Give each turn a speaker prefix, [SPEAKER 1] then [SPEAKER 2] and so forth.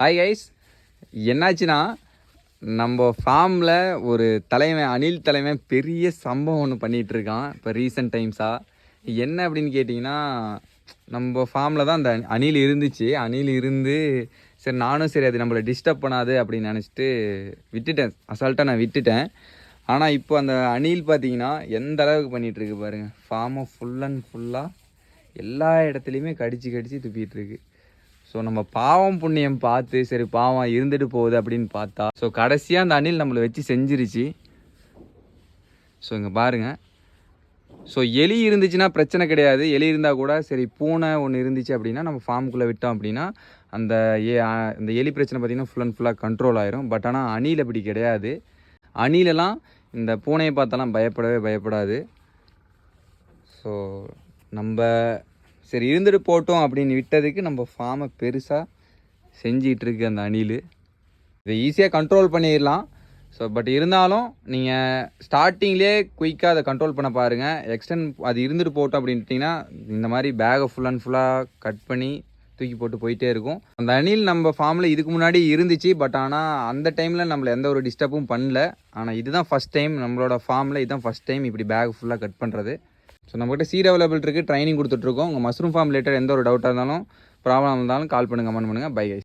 [SPEAKER 1] Hi guys என்னாச்சுன்னா நம்ம ஃபார்மில் ஒரு தலைவன் அணில் தலைவன் பெரிய சம்பவம் ஒன்று பண்ணிகிட்ருக்கான் இப்போ ரீசெண்ட் டைம்ஸாக என்ன அப்படின்னு கேட்டிங்கன்னா நம்ம ஃபார்மில் தான் அந்த அணில் இருந்துச்சு. அணில் இருந்து சரி நானும் சரி அது நம்மளை டிஸ்டர்ப் பண்ணாது அப்படின்னு நினச்சிட்டு விட்டுட்டேன். அசால்ட்டாக நான் விட்டுட்டேன். ஆனால் இப்போ அந்த அணில் பார்த்தீங்கன்னா எந்த அளவுக்கு பண்ணிகிட்ருக்கு பாருங்கள் ஃபார்மை ஃபுல் அண்ட் ஃபுல்லாக எல்லா இடத்துலையுமே கடிச்சு கடிச்சு துப்பிட்டு இருக்கு ஸோ நம்ம பாவம் புண்ணியம் பார்த்து சரி பாவம் இருந்துட்டு போகுது அப்படின்னு பார்த்தா ஸோ கடைசியாக அந்த அணில் நம்மளை வச்சு செஞ்சிருச்சு. ஸோ இங்கே பாருங்கள் ஸோ எலி இருந்துச்சுன்னா பிரச்சனை கிடையாது. எலி இருந்தால் கூட சரி பூனை ஒன்று இருந்துச்சு அப்படின்னா நம்ம ஃபார்முக்குள்ளே விட்டோம் அப்படின்னா அந்த ஏ அந்த எலி பிரச்சனை பார்த்திங்கன்னா ஃபுல் அண்ட் ஃபுல்லாக கண்ட்ரோல் ஆயிரும். பட் ஆனால் அணில் அப்படி கிடையாது. அணிலெலாம் இந்த பூனையை பார்த்தாலாம் பயப்படவே பயப்படாது. ஸோ நம்ம சரி இருந்துட்டு போட்டோம் அப்படின்னு விட்டதுக்கு நம்ம ஃபார்மை பெருசாக செஞ்சிகிட்டு இருக்கு அந்த அணில். இதை ஈஸியாக கண்ட்ரோல் பண்ணிடலாம். ஸோ பட் இருந்தாலும் நீங்கள் ஸ்டார்டிங்லேயே குயிக்காக அதை கண்ட்ரோல் பண்ண பாருங்கள் எக்ஸ்டென்ட் அது இருந்துட்டு போட்டோம் அப்படின்ட்டிங்கன்னா இந்த மாதிரி பேகை ஃபுல் அண்ட் ஃபுல்லாக கட் பண்ணி தூக்கி போட்டு போயிட்டே இருக்கும். அந்த அணில் நம்ம ஃபார்மில் இதுக்கு முன்னாடி இருந்துச்சு பட் ஆனால் அந்த டைமில் நம்மளை எந்த ஒரு டிஸ்டர்பும் பண்ணல. ஆனால் இதுதான் ஃபஸ்ட் டைம் நம்மளோட ஃபார்மில் இதுதான் ஃபஸ்ட் டைம் இப்படி பேக் ஃபுல்லாக கட் பண்ணுறது ஸோ நம்மகிட்ட சீட் அவைலபிள் இருக்குது ட்ரைனிங் கொடுத்துட்ருக்கோம் உங்கள் மஷ்ரூம் ஃபார்ம் ரிலேட்டட் எந்த ஒரு டவுட்டாக இருந்தாலும் ப்ராப்ளம் இருந்தாலும் கால் பண்ணுங்கள் கமெண்ட் பண்ணுங்கள் பை கைஸ்